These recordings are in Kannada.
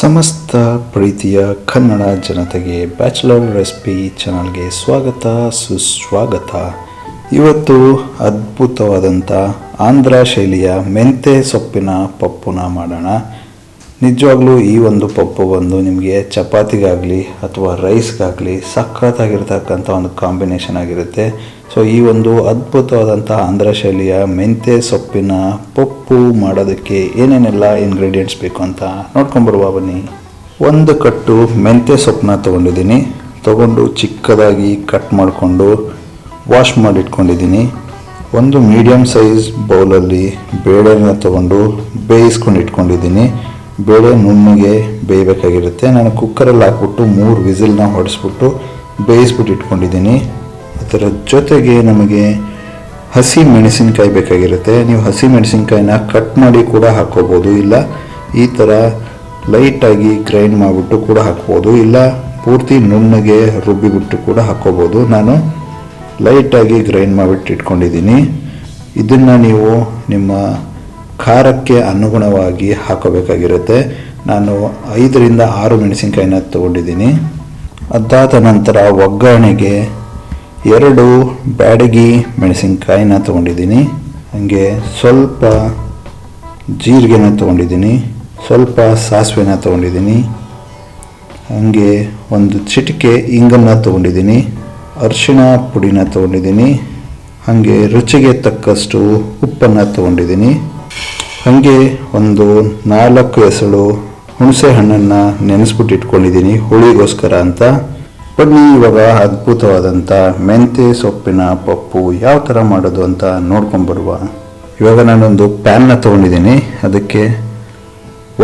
ಸಮಸ್ತ ಪ್ರೀತಿಯ ಕನ್ನಡ ಜನತೆಗೆ ಬ್ಯಾಚುಲರ್ ರೆಸಿಪಿ ಚಾನಲ್ಗೆ ಸ್ವಾಗತ, ಸುಸ್ವಾಗತ. ಇವತ್ತು ಅದ್ಭುತವಾದಂಥ ಆಂಧ್ರ ಶೈಲಿಯ ಮೆಂತೆ ಸೊಪ್ಪಿನ ಪಪ್ಪುನ ಮಾಡೋಣ. ನಿಜವಾಗ್ಲೂ ಈ ಒಂದು ಪಪ್ಪು ಬಂದು ನಿಮಗೆ ಚಪಾತಿಗಾಗಲಿ ಅಥವಾ ರೈಸ್ಗಾಗಲಿ ಸಖತ್ತಾಗಿರ್ತಕ್ಕಂಥ ಒಂದು ಕಾಂಬಿನೇಷನ್ ಆಗಿರುತ್ತೆ. ಸೊ ಈ ಒಂದು ಅದ್ಭುತವಾದಂತಹ ಆಂಧ್ರ ಶೈಲಿಯ ಮೆಂತೆ ಸೊಪ್ಪಿನ ಪಪ್ಪು ಮಾಡೋದಕ್ಕೆ ಏನೇನೆಲ್ಲ ಇಂಗ್ರೀಡಿಯೆಂಟ್ಸ್ ಬೇಕು ಅಂತ ನೋಡ್ಕೊಂಬರುವ ಬನ್ನಿ. ಒಂದು ಕಟ್ಟು ಮೆಂತೆ ಸೊಪ್ಪನ್ನ ತೊಗೊಂಡಿದ್ದೀನಿ. ತೊಗೊಂಡು ಚಿಕ್ಕದಾಗಿ ಕಟ್ ಮಾಡಿಕೊಂಡು ವಾಶ್ ಮಾಡಿಟ್ಕೊಂಡಿದ್ದೀನಿ. ಒಂದು ಮೀಡಿಯಮ್ ಸೈಜ್ ಬೌಲಲ್ಲಿ ಬೇಳೆನ ತೊಗೊಂಡು ಬೇಯಿಸ್ಕೊಂಡು ಇಟ್ಕೊಂಡಿದ್ದೀನಿ. ಬೇಳೆ ನುಣ್ಣಗೆ ಬೇಯಬೇಕಾಗಿರುತ್ತೆ. ನಾನು ಕುಕ್ಕರಲ್ಲಿ ಹಾಕ್ಬಿಟ್ಟು ಮೂರು ವಿಸಿಲ್ನ ಹೊಡೆಸ್ಬಿಟ್ಟು ಬೇಯಿಸ್ಬಿಟ್ಟು ಇಟ್ಕೊಂಡಿದ್ದೀನಿ. ಅದರ ಜೊತೆಗೆ ನಮಗೆ ಹಸಿ ಮೆಣಸಿನಕಾಯಿ ಬೇಕಾಗಿರುತ್ತೆ. ನೀವು ಹಸಿ ಮೆಣಸಿನಕಾಯಿನ ಕಟ್ ಮಾಡಿ ಕೂಡ ಹಾಕ್ಕೋಬೋದು. ಇಲ್ಲ ಈ ಥರ ಲೈಟಾಗಿ ಗ್ರೈಂಡ್ ಮಾಡಿಬಿಟ್ಟು ಕೂಡ ಹಾಕ್ಬೋದು. ಇಲ್ಲ ಪೂರ್ತಿ ನುಣ್ಣಗೆ ರುಬ್ಬಿಬಿಟ್ಟು ಕೂಡ ಹಾಕ್ಕೋಬೋದು. ನಾನು ಲೈಟಾಗಿ ಗ್ರೈಂಡ್ ಮಾಡಿಬಿಟ್ಟು ಇಟ್ಕೊಂಡಿದ್ದೀನಿ. ಇದನ್ನು ನೀವು ನಿಮ್ಮ ಖಾರಕ್ಕೆ ಅನುಗುಣವಾಗಿ ಹಾಕೋಬೇಕಾಗಿರುತ್ತೆ ನಾನು ಐದರಿಂದ ಆರು ಮೆಣಸಿನಕಾಯಿನ ತೊಗೊಂಡಿದ್ದೀನಿ. ಅದಾದ ನಂತರ ಒಗ್ಗರಣೆಗೆ ಎರಡು ಬ್ಯಾಡಗಿ ಮೆಣಸಿನ್ಕಾಯಿನ ತೊಗೊಂಡಿದ್ದೀನಿ. ಹಾಗೆ ಸ್ವಲ್ಪ ಜೀರಿಗೆನ ತೊಗೊಂಡಿದ್ದೀನಿ. ಸ್ವಲ್ಪ ಸಾಸಿವೆನ ತೊಗೊಂಡಿದ್ದೀನಿ. ಹಾಗೆ ಒಂದು ಚಿಟಿಕೆ ಇಂಗನ್ನ ತೊಗೊಂಡಿದ್ದೀನಿ. ಅರಿಶಿಣ ಪುಡಿನ ತೊಗೊಂಡಿದ್ದೀನಿ. ಹಾಗೆ ರುಚಿಗೆ ತಕ್ಕಷ್ಟು ಉಪ್ಪನ್ನು ತೊಗೊಂಡಿದ್ದೀನಿ. ಹಾಗೆ ಒಂದು ನಾಲ್ಕು ಎಸಳು ಹುಣಸೆ ಹಣ್ಣನ್ನು ನೆನೆಸ್ಬಿಟ್ಟು ಇಟ್ಕೊಂಡಿದ್ದೀನಿ ಹುಳಿಗೋಸ್ಕರ ಅಂತ. ಬನ್ನಿ, ಇವಾಗ ಅದ್ಭುತವಾದಂಥ ಮೆಂತೆ ಸೊಪ್ಪಿನ ಪಪ್ಪು ಯಾವ ಥರ ಮಾಡೋದು ಅಂತ ನೋಡ್ಕೊಂಬರುವ ಇವಾಗ ನಾನೊಂದು ಪ್ಯಾನ್ನ ತೊಗೊಂಡಿದ್ದೀನಿ. ಅದಕ್ಕೆ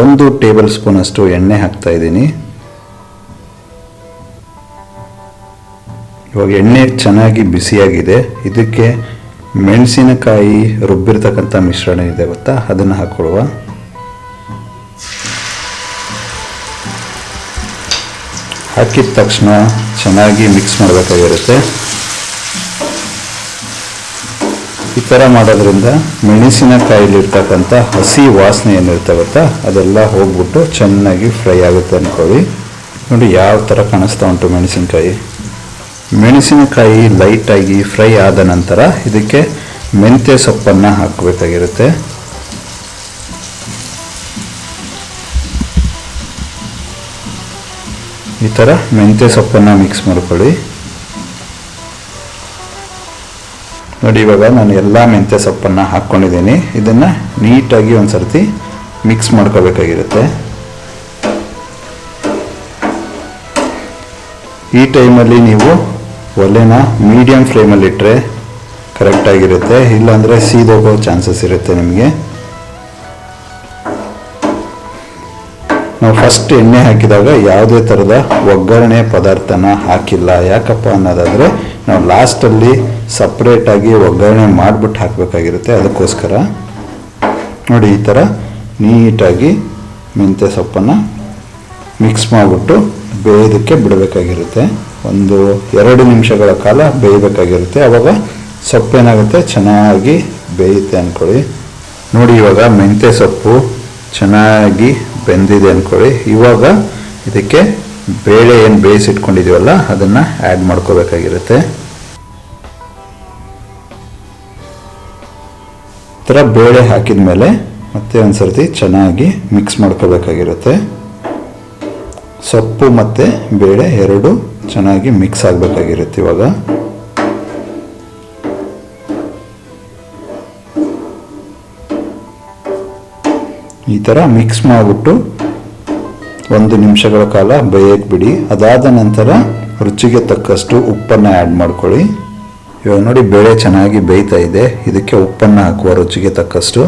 ಒಂದು ಟೇಬಲ್ ಸ್ಪೂನಷ್ಟು ಎಣ್ಣೆ ಹಾಕ್ತಾ ಇದ್ದೀನಿ. ಇವಾಗ ಎಣ್ಣೆ ಚೆನ್ನಾಗಿ ಬಿಸಿಯಾಗಿದೆ. ಇದಕ್ಕೆ ಮೆಣಸಿನಕಾಯಿ ರುಬ್ಬಿರ್ತಕ್ಕಂಥ ಮಿಶ್ರಣ ಇದೆ ಗೊತ್ತಾ? ಅದನ್ನು ಹಾಕ್ಕೊಡುವ ಹಾಕಿದ ತಕ್ಷಣ ಚೆನ್ನಾಗಿ ಮಿಕ್ಸ್ ಮಾಡಬೇಕಾಗಿರುತ್ತೆ. ಈ ಥರ ಮಾಡೋದ್ರಿಂದ ಮೆಣಸಿನಕಾಯಿಲಿರ್ತಕ್ಕಂಥ ಹಸಿ ವಾಸನೆ ಏನಿರುತ್ತೆ ಗೊತ್ತಾ? ಅದೆಲ್ಲ ಹೋಗ್ಬಿಟ್ಟು ಚೆನ್ನಾಗಿ ಫ್ರೈ ಆಗುತ್ತೆ ಅಂದ್ಕೊಳ್ಳಿ ನೋಡಿ ಯಾವ ಥರ ಕಾಣಿಸ್ತಾ ಉಂಟು ಮೆಣಸಿನಕಾಯಿ. ಮೆಣಸಿನಕಾಯಿ ಲೈಟಾಗಿ ಫ್ರೈ ಆದ ನಂತರ ಇದಕ್ಕೆ ಮೆಂತ್ಯ ಸೊಪ್ಪನ್ನು ಹಾಕಬೇಕಾಗಿರುತ್ತೆ. ಈ ಥರ ಮೆಂತ್ಯ ಸೊಪ್ಪನ್ನು ಮಿಕ್ಸ್ ಮಾಡ್ಕೊಳ್ಳಿ. ನೋಡಿ, ಇವಾಗ ನಾನು ಎಲ್ಲ ಮೆಂತ್ಯ ಸೊಪ್ಪನ್ನು ಹಾಕ್ಕೊಂಡಿದ್ದೀನಿ. ಇದನ್ನು ನೀಟಾಗಿ ಒಂದು ಸರ್ತಿ ಮಿಕ್ಸ್ ಮಾಡ್ಕೋಬೇಕಾಗಿರುತ್ತೆ. ಈ ಟೈಮಲ್ಲಿ ನೀವು ಒಲೆನ ಮೀಡಿಯಮ್ ಫ್ಲೇಮಲ್ಲಿಟ್ಟರೆ ಕರೆಕ್ಟಾಗಿರುತ್ತೆ ಇಲ್ಲಾಂದರೆ ಸೀದೋಗೋ ಚಾನ್ಸಸ್ ಇರುತ್ತೆ ನಿಮಗೆ. ನಾವು ಫಸ್ಟ್ ಎಣ್ಣೆ ಹಾಕಿದಾಗ ಯಾವುದೇ ಥರದ ಒಗ್ಗರಣೆ ಪದಾರ್ಥನ ಹಾಕಿಲ್ಲ. ಯಾಕಪ್ಪ ಅನ್ನೋದಾದರೆ ನಾವು ಲಾಸ್ಟಲ್ಲಿ ಸಪ್ರೇಟಾಗಿ ಒಗ್ಗರಣೆ ಮಾಡಿಬಿಟ್ಟು ಹಾಕಬೇಕಾಗಿರುತ್ತೆ. ಅದಕ್ಕೋಸ್ಕರ ನೋಡಿ ಈ ಥರ ನೀಟಾಗಿ ಮೆಂತ್ಯ ಸೊಪ್ಪನ್ನು ಮಿಕ್ಸ್ ಮಾಡಿಬಿಟ್ಟು ಬೇಯೋದಕ್ಕೆ ಬಿಡಬೇಕಾಗಿರುತ್ತೆ. ಒಂದು ಎರಡು ನಿಮಿಷಗಳ ಕಾಲ ಬೇಯಬೇಕಾಗಿರುತ್ತೆ. ಆವಾಗ ಸೊಪ್ಪೇನಾಗುತ್ತೆ? ಚೆನ್ನಾಗಿ ಬೇಯುತ್ತೆ ಅಂದ್ಕೊಳ್ಳಿ ನೋಡಿ ಇವಾಗ ಮೆಂತ್ಯ ಸೊಪ್ಪು ಚೆನ್ನಾಗಿ ಬೆಂದಿದೆ ಅಂದ್ಕೊಳ್ಳಿ ಇವಾಗ ಇದಕ್ಕೆ ಬೇಳೆ ಏನು ಬೇಯಿಸಿಟ್ಕೊಂಡಿದ್ದೀವಲ್ಲ, ಅದನ್ನು ಆ್ಯಡ್ ಮಾಡ್ಕೋಬೇಕಾಗಿರುತ್ತೆ. ಥರ ಬೇಳೆ ಹಾಕಿದ ಮೇಲೆ ಮತ್ತೆ ಒಂದು ಸರ್ತಿ ಚೆನ್ನಾಗಿ ಮಿಕ್ಸ್ ಮಾಡ್ಕೋಬೇಕಾಗಿರುತ್ತೆ. ಸೊಪ್ಪು ಮತ್ತು ಬೇಳೆ ಎರಡು ಚೆನ್ನಾಗಿ ಮಿಕ್ಸ್ ಆಗಬೇಕಾಗಿರುತ್ತೆ ಇವಾಗ. ಈ ಥರ ಮಿಕ್ಸ್ ಮಾಡಿಬಿಟ್ಟು ಒಂದು ನಿಮಿಷಗಳ ಕಾಲ ಬೇಯಕ್ಕೆ ಬಿಡಿ. ಅದಾದ ನಂತರ ರುಚಿಗೆ ತಕ್ಕಷ್ಟು ಉಪ್ಪನ್ನು ಆ್ಯಡ್ ಮಾಡ್ಕೊಳ್ಳಿ. ಇವಾಗ ನೋಡಿ ಬೇಳೆ ಚೆನ್ನಾಗಿ ಬೇಯ್ತಾ ಇದೆ. ಇದಕ್ಕೆ ಉಪ್ಪನ್ನು ಹಾಕುವ ರುಚಿಗೆ ತಕ್ಕಷ್ಟು.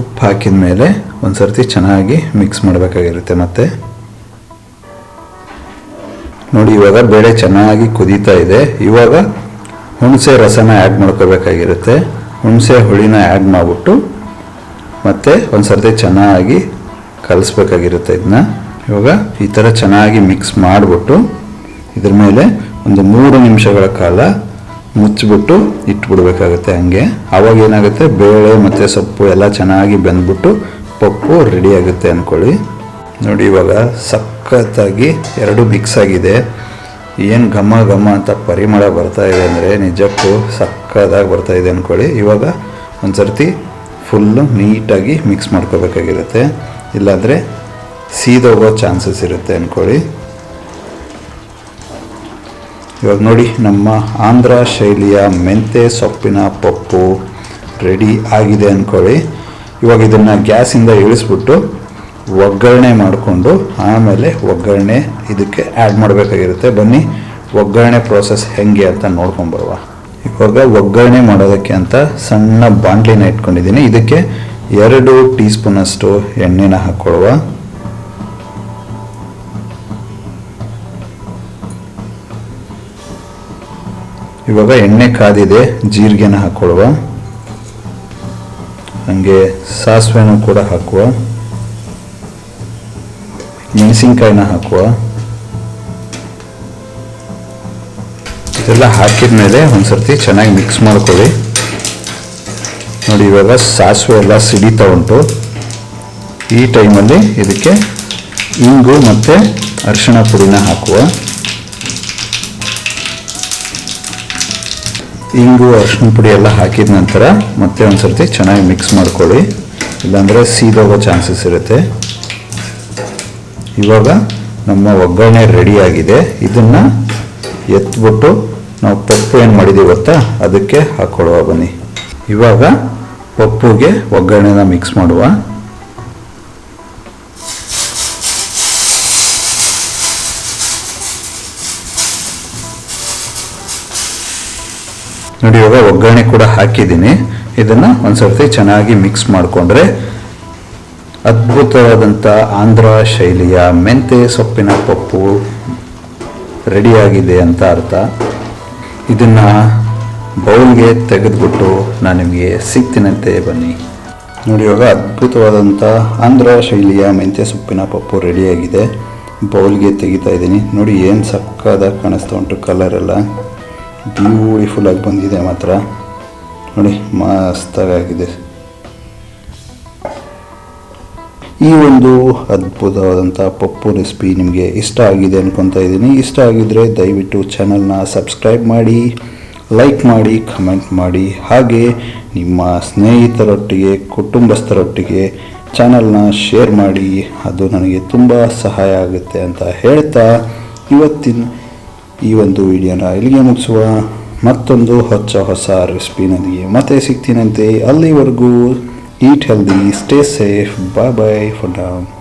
ಉಪ್ಪು ಹಾಕಿದ ಮೇಲೆ ಒಂದು ಚೆನ್ನಾಗಿ ಮಿಕ್ಸ್ ಮಾಡಬೇಕಾಗಿರುತ್ತೆ ಮತ್ತೆ. ನೋಡಿ ಇವಾಗ ಬೇಳೆ ಚೆನ್ನಾಗಿ ಕುದೀತಾ ಇದೆ. ಇವಾಗ ಹುಣಸೆ ರಸನ ಆ್ಯಡ್ ಮಾಡ್ಕೋಬೇಕಾಗಿರುತ್ತೆ. ಹುಣಸೆ ಹುಳಿನ ಆ್ಯಡ್ ಮಾಡಿಬಿಟ್ಟು ಮತ್ತೆ ಒಂದು ಸರ್ತಿ ಚೆನ್ನಾಗಿ ಕಲಿಸ್ಬೇಕಾಗಿರುತ್ತೆ ಇದನ್ನ ಇವಾಗ ಈ ಥರ ಚೆನ್ನಾಗಿ ಮಿಕ್ಸ್ ಮಾಡಿಬಿಟ್ಟು ಇದ್ರ ಮೇಲೆ ಒಂದು ಮೂರು ನಿಮಿಷಗಳ ಕಾಲ ಮುಚ್ಚಿಬಿಟ್ಟು ಇಟ್ಬಿಡ್ಬೇಕಾಗುತ್ತೆ ಹಂಗೆ. ಆವಾಗ ಏನಾಗುತ್ತೆ? ಬೇಳೆ ಮತ್ತು ಸೊಪ್ಪು ಎಲ್ಲ ಚೆನ್ನಾಗಿ ಬೆಂದ್ಬಿಟ್ಟು ಪಪ್ಪು ರೆಡಿ ಆಗುತ್ತೆ ಅಂದ್ಕೊಳ್ಳಿ ನೋಡಿ ಇವಾಗ ಸಖತ್ತಾಗಿ ಎರಡು ಮಿಕ್ಸ್ ಆಗಿದೆ. ಏನು ಘಮ ಘಮ ಅಂತ ಪರಿಮಳ ಬರ್ತಾ ಇದೆ ಅಂದರೆ ನಿಜಕ್ಕೂ ಸಕ್ಕತ್ತಾಗಿ ಬರ್ತಾ ಇದೆ ಅಂದ್ಕೊಳ್ಳಿ ಇವಾಗ ಒಂದು ಸರ್ತಿ ಫುಲ್ಲು ನೀಟಾಗಿ ಮಿಕ್ಸ್ ಮಾಡ್ಕೋಬೇಕಾಗಿರುತ್ತೆ. ಇಲ್ಲಾಂದರೆ ಸೀದೋಗೋ ಚಾನ್ಸಸ್ ಇರುತ್ತೆ ಅಂದ್ಕೊಳ್ಳಿ ಇವಾಗ ನೋಡಿ, ನಮ್ಮ ಆಂಧ್ರ ಶೈಲಿಯ ಮೆಂತೆ ಸೊಪ್ಪಿನ ಪಪ್ಪು ರೆಡಿ ಆಗಿದೆ ಅಂದ್ಕೊಳ್ಳಿ ಇವಾಗ ಇದನ್ನು ಗ್ಯಾಸಿಂದ ಇಳಿಸ್ಬಿಟ್ಟು ಒಗ್ಗರಣೆ ಮಾಡಿಕೊಂಡು ಆಮೇಲೆ ಒಗ್ಗರಣೆ ಇದಕ್ಕೆ ಆ್ಯಡ್ ಮಾಡಬೇಕಾಗಿರುತ್ತೆ. ಬನ್ನಿ, ಒಗ್ಗರಣೆ ಪ್ರೋಸೆಸ್ ಹೆಂಗೆ ಅಂತ ನೋಡ್ಕೊಂಬರುವ ಇವಾಗ ಒಗ್ಗರಣೆ ಮಾಡೋದಕ್ಕೆ ಅಂತ ಸಣ್ಣ ಬಾಂಡ್ಲಿನ ಇಟ್ಕೊಂಡಿದ್ದೀನಿ. ಇದಕ್ಕೆ ಎರಡು ಟೀ ಸ್ಪೂನಷ್ಟು ಎಣ್ಣೆನ ಹಾಕ್ಕೊಳ್ಳುವ. ಇವಾಗ ಎಣ್ಣೆ ಕಾದಿದೆ, ಜೀರಿಗೆನ ಹಾಕ್ಕೊಳ್ಳುವ. ಹಾಗೆ ಸಾಸಿವೆನೂ ಕೂಡ ಹಾಕುವ. ಮೆಣಸಿನ್ಕಾಯಿನ ಹಾಕುವ. ಇದೆಲ್ಲ ಹಾಕಿದ ಮೇಲೆ ಒಂದ್ಸರ್ತಿ ಚೆನ್ನಾಗಿ ಮಿಕ್ಸ್ ಮಾಡ್ಕೊಳ್ಳಿ. ನೋಡಿ, ಇವಾಗ ಸಾಸಿವೆ ಎಲ್ಲ ಸಿಡಿತಾ ಉಂಟು. ಈ ಟೈಮಲ್ಲಿ ಇದಕ್ಕೆ ಇಂಗು ಮತ್ತು ಅರಿಶಿಣ ಪುಡಿನ ಹಾಕುವ. ಇಂಗು ಅರಿಶಿನ ಪುಡಿ ಎಲ್ಲ ಹಾಕಿದ ನಂತರ ಮತ್ತೆ ಒಂದು ಸರ್ತಿ ಚೆನ್ನಾಗಿ ಮಿಕ್ಸ್ ಮಾಡ್ಕೊಳ್ಳಿ. ಇಲ್ಲಾಂದರೆ ಸೀದೋಗೋ ಚಾನ್ಸಸ್ ಇರುತ್ತೆ. ಇವಾಗ ನಮ್ಮ ಒಗ್ಗರಣೆ ರೆಡಿ ಆಗಿದೆ. ಇದನ್ನು ಎತ್ಬಿಟ್ಟು ನಾವು ಪಪ್ಪು ಏನು ಮಾಡಿದ್ದೀವಿ ಗೊತ್ತಾ? ಅದಕ್ಕೆ ಹಾಕ್ಕೊಳ್ಳುವ ಬನ್ನಿ. ಇವಾಗ ಪಪ್ಪುಗೆ ಒಗ್ಗರಣೆನ ಮಿಕ್ಸ್ ಮಾಡುವ. ನೋಡಿ ಇವಾಗ ಒಗ್ಗರಣೆ ಕೂಡ ಹಾಕಿದ್ದೀನಿ. ಇದನ್ನು ಒಂದ್ಸರ್ತಿ ಚೆನ್ನಾಗಿ ಮಿಕ್ಸ್ ಮಾಡಿಕೊಂಡ್ರೆ ಅದ್ಭುತವಾದಂಥ ಆಂಧ್ರ ಶೈಲಿಯ ಮೆಂತೆ ಸೊಪ್ಪಿನ ಪಪ್ಪು ರೆಡಿಯಾಗಿದೆ ಅಂತ ಅರ್ಥ. ಇದನ್ನು ಬೌಲ್ಗೆ ತೆಗೆದುಬಿಟ್ಟು ನಾನು ನಿಮಗೆ ಸಿಗ್ತೀನಂತೆ ಬನ್ನಿ. ನೋಡಿ, ಇವಾಗ ಅದ್ಭುತವಾದಂಥ ಆಂಧ್ರ ಶೈಲಿಯ ಮೆಂತ್ಯ ಸೊಪ್ಪಿನ ಪಪ್ಪು ರೆಡಿಯಾಗಿದೆ. ಬೌಲ್ಗೆ ತೆಗಿತಾ ಇದ್ದೀನಿ. ನೋಡಿ, ಏನು ಸಕ್ಕದಾಗ ಕಾಣಿಸ್ತಾ ಉಂಟು ಕಲರೆಲ್ಲ ಬ್ಯೂಟಿಫುಲ್ಲಾಗಿ ಬಂದಿದೆ ಮಾತ್ರ. ನೋಡಿ ಮಸ್ತಾಗಿದೆ ಈ ಒಂದು ಅದ್ಭುತವಾದಂಥ ಪಪ್ಪು ರೆಸಿಪಿ ನಿಮಗೆ ಇಷ್ಟ ಆಗಿದೆ ಅನ್ಕೊತಾ ಇದ್ದೀನಿ. ಇಷ್ಟ ಆಗಿದ್ದರೆ ದಯವಿಟ್ಟು ಚಾನಲ್ನ ಸಬ್ಸ್ಕ್ರೈಬ್ ಮಾಡಿ, ಲೈಕ್ ಮಾಡಿ, ಕಮೆಂಟ್ ಮಾಡಿ. ಹಾಗೆ ನಿಮ್ಮ ಸ್ನೇಹಿತರೊಟ್ಟಿಗೆ, ಕುಟುಂಬಸ್ಥರೊಟ್ಟಿಗೆ ಚಾನಲ್ನ ಶೇರ್ ಮಾಡಿ. ಅದು ನನಗೆ ತುಂಬ ಸಹಾಯ ಆಗುತ್ತೆ ಅಂತ ಹೇಳ್ತಾ ಇವತ್ತಿನ ಈ ಒಂದು ವಿಡಿಯೋನ ಇಲ್ಲಿಗೆ ಮುಗಿಸುವ. ಮತ್ತೊಂದು ಹೊಸ ಹೊಸ ರೆಸಿಪಿನೊಂದಿಗೆ ಮತ್ತೆ ಸಿಗ್ತೀನಂತೆ. ಅಲ್ಲಿವರೆಗೂ eat healthy stay safe bye bye for now.